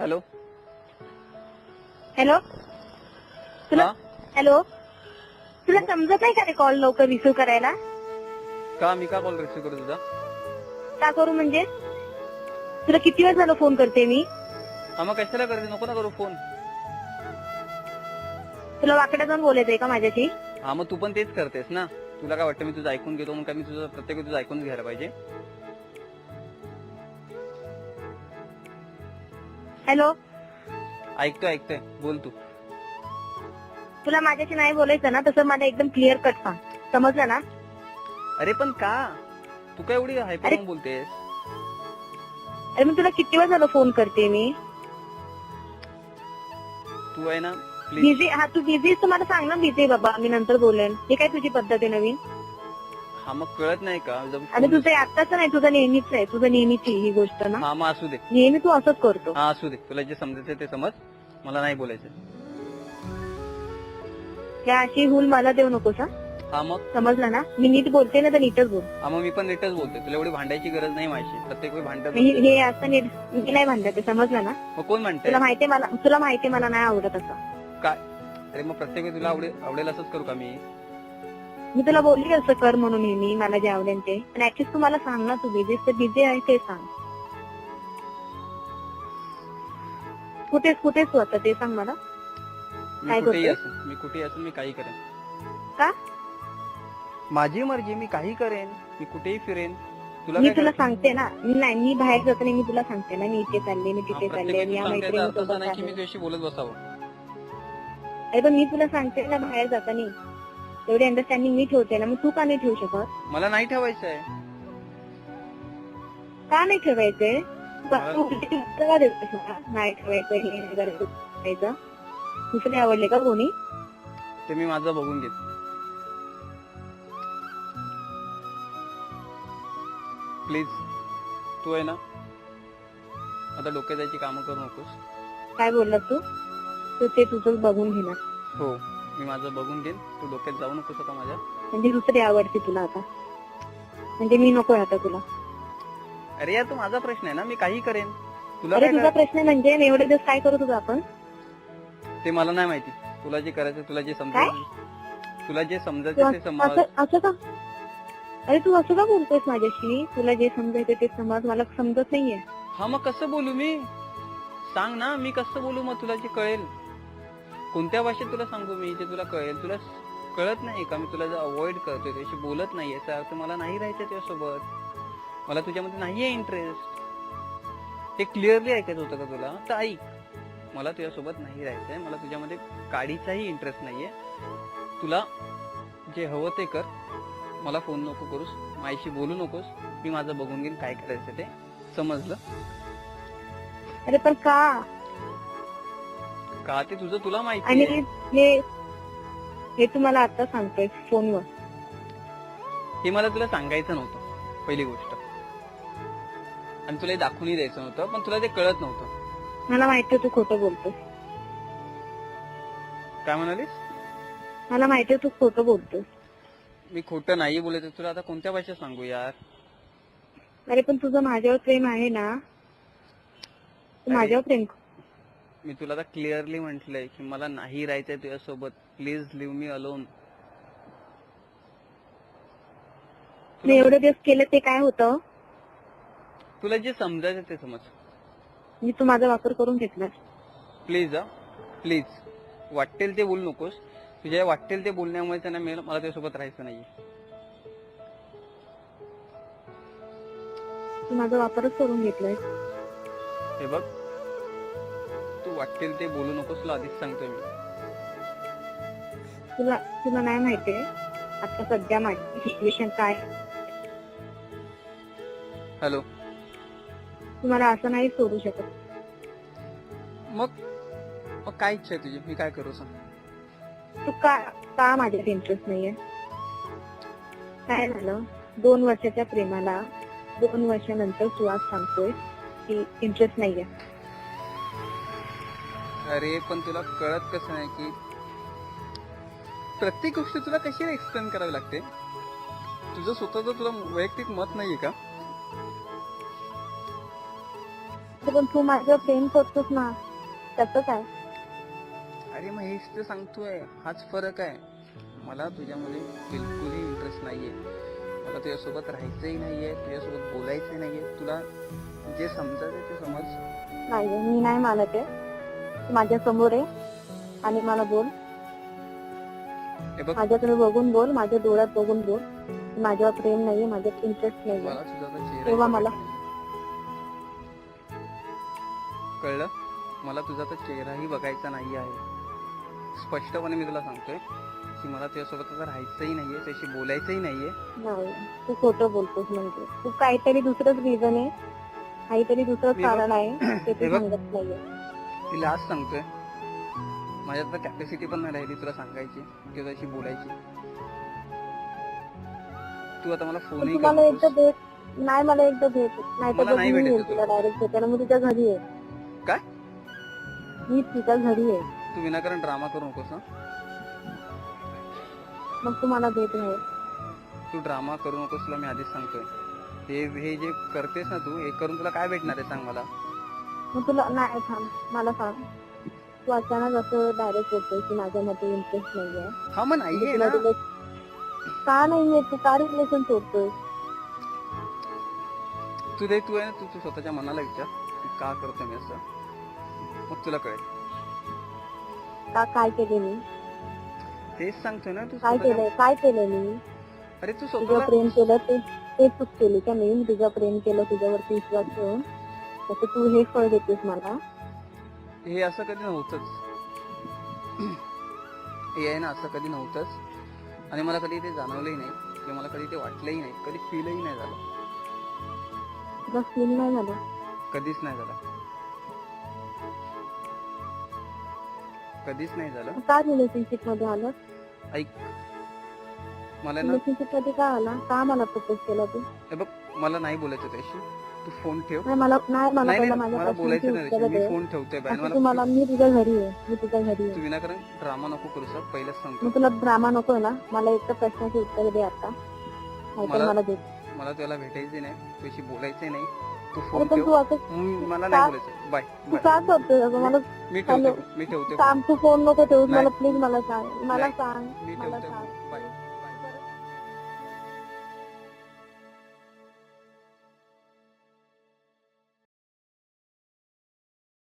Hello. Hello. तुला हा? Hello. तुला समजत नाही का रे कॉल लवकर रिसिव्ह करायला? का मी का कॉल रिसिव्ह करू तुझा? का करू म्हणजे? तुला किती वेळ झालं फोन करते मी? हा मग कशाला करते? नको ना करू फोन. तुला वाकड्या जाऊन बोलायचंय का माझ्याशी? हा मग तू पण तेच करतेस ना. तुला काय वाटतं मी तुझं ऐकून घेतो? मग काय मी तुझं प्रत्येक वेळी तुझं ऐकून घ्यायला पाहिजे? हॅलो. ऐकतोय ऐकतोय. बोल तू. तुला माझ्याशी नाही बोलायचं ना तसं मला एकदम क्लिअर कट सांग. समजलं ना? अरे पण का? तू काय एवढी हायपर अरे- बोलतेस? अरे मी तुला किती वेळ झालं फोन करते मी? तू आहे ना प्लीज बिझी हा तू बिझी मला सांग ना बिझी बाबा. मी नंतर बोलेन. हे काय तुझी पद्धत आहे नवीन? हा मग कळत नाही का? आणि तुझं आत्ताच नाही तुझं नेहमीच आहे तुझं नेहमीची ही गोष्ट ना? हा मग असू दे. नेहमी तू असंच करतो. हा असू दे. तुला जे समजायचं ते समज. मला नाही बोलायचं. या अशी हुल मला देऊ नकोस हा? हा मग? समजलं ना? मी नीट बोलते ना तर नीटच बोल. हा मग मी पण नीटच बोलतोय तुला एवढी भांडायची गरज नाही माझी प्रत्येक वेळी भांडत मी हे असं नीट मी नाही म्हणते ते समजलं ना? मग कोण म्हणतंय? तुला माहितीये मला तुला माहितीये मला नाही आवडत असं. काय? अरे मग प्रत्येक वेळी तुला आवडेल असंच करू का मी? मी तुला बोलली असं कर म्हणून नेहमी मला जे आवडेल ते. पण ऍटलीस्ट तू मला सांग ना तू बिझी तर बिझी आहे ते सांग. कुठेच कुठेच तू आता ते सांग मला. मी काय कुठेही करतोय? असेल मी कुठेही असेल मी काही करेन. का? माझी मर्जी मी काही करेन मी कुठेही फिरेन. तुला मी काय तुला करायचं? सांगते ना. मी नाही मी बाहेर जाताना मी तुला सांगते ना. मी इथे चालले मी हा, तिथे चालले मी या सांगायचा अर्थ असा नाही की मी मैत्रिणीसोबत तुझ्याशी बोलत बसावं? अरे पण मी तुला सांगते ना बाहेर जाताना. तेवढी अंडरस्टँडिंग मी ठेवते ना मग तू का नाही ठेवू शकत? मला नाही ठेवायचं आहे का नाही ठेवायचंय? मला- तू उलटी उत्तर का देतोस मला? नाही ठेवायचं हे नाही करायचं, करायचं दुसरे आवडले का कोणी? ते मी माझं बघून घेत. प्लीज तू आहे ना आता डोक्यात जायची कामं करू नकोस. काय बोललास तू? तू ते तुझं बघून घेणार. हो. मी माझं बघून घेईन. तू डोक्यात जाऊ नकोस आता माझ्या. म्हणजे दुसरी आवडते तुला आता. म्हणजे मी नको आता तुला. अरे यार तू माझा प्रश्न आहे ना. मी काही करेन. तुला अरे काय तुझा? प्रश्न म्हणजे एवढे दिवस काय करत होतो आपण? ते मला नाही माहिती. तुला जे करायचं तुला जे समजायचं तुला जे तू समजायचं ते असं समज. असं- असं का? अरे तू असं का बोलतोयस माझ्याशी? तुला जे समजायचं ते समज. मला समजत नाहीये. हा मग कसं बोलू मी? सांग ना मी कसं बोलू? मग तुला जे कळेल. कोणत्या भाषेत तुला सांगू मी? जे तुला कळेल. तुला कळत नाही का? मी तुला जर अवॉइड करतोय त्याशी बोलत नाही याचा अर्थ मला नाही राहायचं तुझ्यासोबत मला तुझ्यामध्ये नाही आहे इंटरेस्ट हे क्लिअरली ऐकायचं होतं का तुला? तर ऐक. मला तुझ्यासोबत नाही राहायचंय मला तुझ्यामध्ये काडीचाही इंटरेस्ट नाही आहे. तुला जे हवं ते कर. मला फोन नको करूस. माईशी बोलू नकोस. मी माझं बघून घेईन काय करायचं ते. समजलं? अरे पण का? का? ते तुझं तुला माहिती आणि आहे. हे हे तू मला आता सांगतोय फोनवर. हे मला तुला सांगायचं नव्हतं पहिली गोष्ट. आणि तुला हे दाखवूनही द्यायचं नव्हतं पण तुला ते कळत नव्हतं. मला माहितीये तू खोटं बोलतोस काय म्हणालीस? मला माहितीये तू खोटं बोलतोस मी खोटं नाही बोलायचं तुला आता कोणत्या भाषेत सांगू यार? अरे पण तुझं माझ्यावर प्रेम आहे ना. तू. माझ्यावर प्रेम कर. मी तुला आता क्लिअरली म्हंटलय की मला नाही राहायचंय तुझ्यासोबत. प्लीज लिव्ह मी अलोन मी एवढे दिवस केलं ते काय होतं? तुला जे समजायचं ते समज. मी तू माझा वापर करून घेतला. प्लीज हा. प्लीज वाटेल ते बोलू नकोस. तुझ्या वाटेल ते बोलण्यामुळे त्यांना मिळेल. मला तुझ्यासोबत राहायचं नाहीये. तू माझा वापरच करून घेतलाय हे बघ. तू वाटेल ते बोलू नकोस तुला आधीच सांगतोय मी. तुला तुला नाही माहितीये आता सध्या माझी सिच्युएशन काय हॅलो. तू मला असं नाही सोडू शकत. मग मग काय इच्छा आहे तुझी? मी काय करू सांग? तू का का माझ्यात इंटरेस्ट नाहीये? काय झालं? दोन वर्षाच्या प्रेमाला दोन वर्षानंतर तू आज सांगतोय की इंटरेस्ट नाहीये. अरे पण तुला कळत कसं नाही की प्रत्येक गोष्ट तुला कशी एक्सप्लेन करावी लागते? तुझं स्वतःच तुला वैयक्तिक मत नाहीये का? पण तू माझ्यावर प्रेम करतोस ना त्याचं काय? अरे मग हेच तर सांगतोय हाच फरक आहे. मला तुझ्यामध्ये बिलकुलही इंटरेस्ट नाहीये. मला तुझ्यासोबत राहायचंही नाहीये तुझ्यासोबत बोलायचंही नाहीये. तुला जे समजायचं ते समज. नाही मी नाही मानत आहे. माझ्यासमोर आहे. आणि मला बोल. हे बघ. माझ्याकडे बघून बोल माझ्या डोळ्यात बघून बोल. माझ्यावर प्रेम नाहीये माझ्यात इंटरेस्ट तुझा चेहरा तेव्हा मला-. कळलं? मला तुझा तर चेहराही बघायचा नाही आहे. स्पष्टपणे मी तुला सांगतोय की मला तुझ्यासोबत आता राहायचंही नाहीये त्याशी बोलायचंही नाहीये. नाही तू खोटं बोलतोस म्हणजे. तू काहीतरी दुसरंच रिझन आहे. काहीतरी दुसरंच कारण आहे. ते हे तू बघ. सांगत नाहीये. ती लास्ट सांगतोय. माझ्यात तर कॅपॅसिटी पण नाही राहिली तुला सांगायची किंवा त्याशी बोलायची. तू आता मला फोनही एकदा भेट नाही मला एकदा भेट. नाही तर मला नाही भेटायचं तुला डायरेक्ट भेटायला. मी तुझ्या घरी आहे काय? मी तुझ्या घरी आहे तू विनाकारण ड्रामा करू नकोस हं? मग तू मला भेट नाही तू ड्रामा करू नकोस तुला मी आधीच सांगतोय. हे हे जे करतेस ना तू हे करून तुला काय भेटणार आहे सांग मला? मग तुला नाही थांब मला सांग. तू अचानक असं डायरेक्ट बोलतोय की माझ्यामध्ये इंटरेस्ट नाहीये. हा मग म्हणजे नाहीये तुला ना. तुला- का नाहीये? तू का रिलेशन सोडतोय तू दे तू आहे ना तू तू स्वतःच्या मनाला विचार. की का करतो मी असं? मग तुला कळेल. का काय केले मी? तेच सांगतोय ना तू काय स्वतःच्या- केलंय? काय केलं मी? अरे तू तुझं स्वतःला प्रेम केलं ते ते चूक केली. का मी तुझं प्रेम केलं तुझ्यावरती विश्वास ठेवून. तसं तू हे फळ देतेस मला. हे असं कधी नव्हतंच. हे आहे ना असं कधी नव्हतंच. आणि मला कधी ते जाणवलंही नाही किंवा मला कधी ते वाटलंही नाही कधी फीलही नाही झालं. तुला फील नाही झालं? कधीच नाही झालं. कधीच नाही झालं. का रिलेशनशिपमध्ये आलं? ऐक. मला ना रिलेशनशिपमध्ये का आला? का मला प्रपोज केला तू? हे बघ मला नाही बोलायचं त्याशी. तू फोन ठेव. नाही मला नाही मला नाही पहिला नाही माझ्या मला बोलायचं नाही उत्तरं त्याशी. मी दे फोन ठेवतोय बाहेर असं तू मला मला मी तुझ्या घरी आहे मी तुझ्या घरी ड्रामा नको करू सर. पहिलेच सांगतो. मग तुला ड्रामा नको ना मला एक तर प्रश्नाची उत्तर दे आता. नाहीतर मला- मला दे. मला त्याला भेटायचे नाही तुझ्याशी बोलायचे नाही. तू फोन पण ठेव. तू असं हम्म, मला नाही बोलायचं. बाय तू बाय. का करतोय? असं मला मी. ठेवतो मी ठेवतो. तू फोन नको ठेवूस नाही. मला प्लीज मला सांग. मला नाही. सांग. मी मला ठेवतो. सांग. बाय.